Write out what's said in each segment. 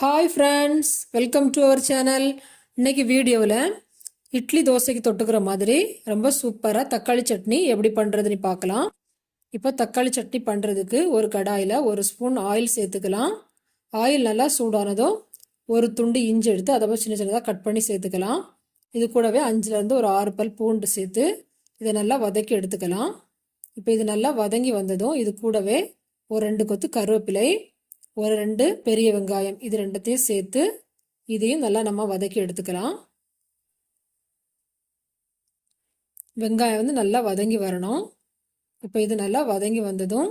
Hi friends welcome to our channel இன்னைக்கு வீடியோவில் இட்லி தோசைக்கு தொட்டுக்கிற மாதிரி ரொம்ப சூப்பராக தக்காளி சட்னி எப்படி பண்ணுறதுன்னு பார்க்கலாம். இப்போ தக்காளி சட்னி பண்ணுறதுக்கு ஒரு கடாயில் ஒரு ஸ்பூன் ஆயில் சேர்த்துக்கலாம். ஆயில் நல்லா சூடானதும் ஒரு துண்டு இஞ்சி எடுத்து அதை சின்ன சின்னதாக கட் பண்ணி சேர்த்துக்கலாம். இது கூடவே அஞ்சுலேருந்து ஒரு ஆறு பல் பூண்டு சேர்த்து இதை நல்லா வதக்கி எடுத்துக்கலாம். இப்போ இது நல்லா வதங்கி வந்ததும் இது கூடவே ஒரு ரெண்டு கொத்து கருவேப்பிலை ஒரு ரெண்டு பெரிய வெங்காயம் இது ரெண்டுத்தையும் சேர்த்து இதையும் நல்லா நம்ம வதக்கி எடுத்துக்கலாம். வெங்காயம் வந்து நல்லா வதங்கி வரணும். இப்போ இது நல்லா வதங்கி வந்ததும்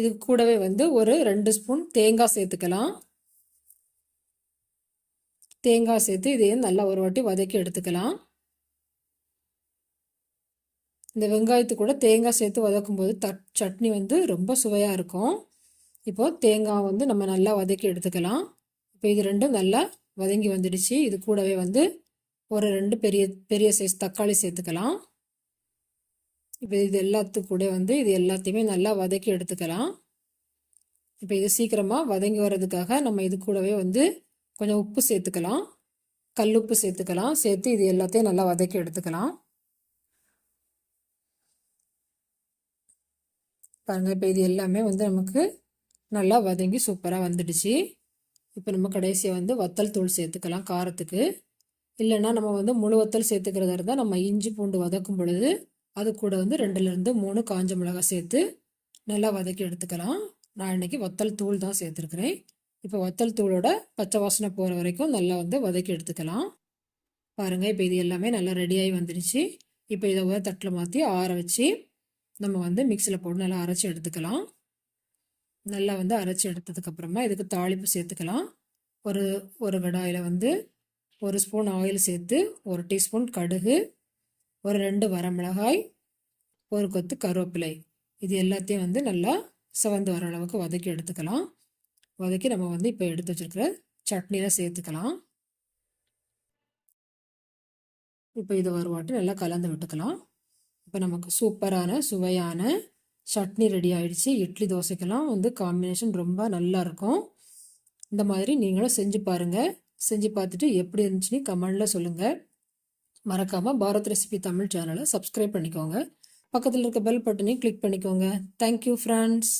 இது கூடவே வந்து ஒரு ரெண்டு ஸ்பூன் தேங்காய் சேர்த்துக்கலாம். தேங்காய் சேர்த்து இதையும் நல்லா ஒரு வாட்டி வதக்கி எடுத்துக்கலாம். இந்த வெங்காயத்து கூட தேங்காய் சேர்த்து வதக்கும் போது தட் சட்னி வந்து ரொம்ப சுவையாக இருக்கும். இப்போது தேங்காய் வந்து நம்ம நல்லா வதக்கி எடுத்துக்கலாம். இப்போ இது ரெண்டும் நல்லா வதங்கி வந்துடுச்சு. இது கூடவே வந்து ஒரு ரெண்டு பெரிய பெரிய சைஸ் தக்காளி சேர்த்துக்கலாம். இப்போ இது எல்லாத்து கூட வந்து இது எல்லாத்தையுமே நல்லா வதக்கி எடுத்துக்கலாம். இப்போ இது சீக்கிரமாக வதங்கி வர்றதுக்காக நம்ம இது கூடவே வந்து கொஞ்சம் உப்பு சேர்த்துக்கலாம். கல் உப்பு சேர்த்துக்கலாம். சேர்த்து இது எல்லாத்தையும் நல்லா வதக்கி எடுத்துக்கலாம். பாருங்கள் இப்போ இது எல்லாமே வந்து நமக்கு நல்லா வதங்கி சூப்பராக வந்துடுச்சு. இப்போ நம்ம கடைசியாக வந்து வத்தல் தூள் சேர்த்துக்கலாம் காரத்துக்கு. இல்லைன்னா நம்ம வந்து முழு வத்தல் சேர்த்துக்கிறதா இருந்தால் நம்ம இஞ்சி பூண்டு வதக்கும் பொழுது அது கூட வந்து ரெண்டுலேருந்து மூணு காஞ்ச மிளகாய் சேர்த்து நல்லா வதக்கி எடுத்துக்கலாம். நான் இன்றைக்கி வத்தல் தூள் தான் சேர்த்துருக்குறேன். இப்போ வத்தல் தூளோட பச்சை வாசனை போகிற வரைக்கும் நல்லா வந்து வதக்கி எடுத்துக்கலாம். பாருங்கள் இப்போ இது எல்லாமே நல்லா ரெடியாகி வந்துடுச்சு. இப்போ இதை ஒரு தட்டில் மாற்றி ஆற வச்சு நம்ம வந்து மிக்சியில் போட்டு நல்லா அரைச்சி எடுத்துக்கலாம். நல்லா வந்து அரைச்சி எடுத்ததுக்கப்புறமா இதுக்கு தாளிப்பு சேர்த்துக்கலாம். ஒரு ஒரு கடாயில் வந்து ஒரு ஸ்பூன் ஆயில் சேர்த்து ஒரு டீஸ்பூன் கடுகு ஒரு ரெண்டு வரமிளகாய் ஒரு கொத்து கருவேப்பிலை. இது எல்லாத்தையும் வந்து நல்லா சிவந்து வர அளவுக்கு வதக்கி எடுத்துக்கலாம். வதக்கி நம்ம வந்து இப்போ எடுத்து வச்சுருக்கிற சட்னியில் சேர்த்துக்கலாம். இப்போ இதை ஒரு வாட்டி நல்லா கலந்து விட்டுக்கலாம். இப்போ நமக்கு சூப்பரான சுவையான சட்னி ரெடி ஆயிடுச்சு. இட்லி தோசைக்கெல்லாம் வந்து காம்பினேஷன் ரொம்ப நல்லா இருக்கும். இந்த மாதிரி நீங்களும் செஞ்சு பாருங்கள் செஞ்சு பார்த்துட்டு எப்படி இருந்துச்சுன்னு கமெண்டில் சொல்லுங்கள் மறக்காமல் பாரத் ரெசிபி தமிழ் சேனலை சப்ஸ்கிரைப் பண்ணிக்கோங்க. பக்கத்தில் இருக்க பெல் பட்டனையும் கிளிக் பண்ணிக்கோங்க. Thank you friends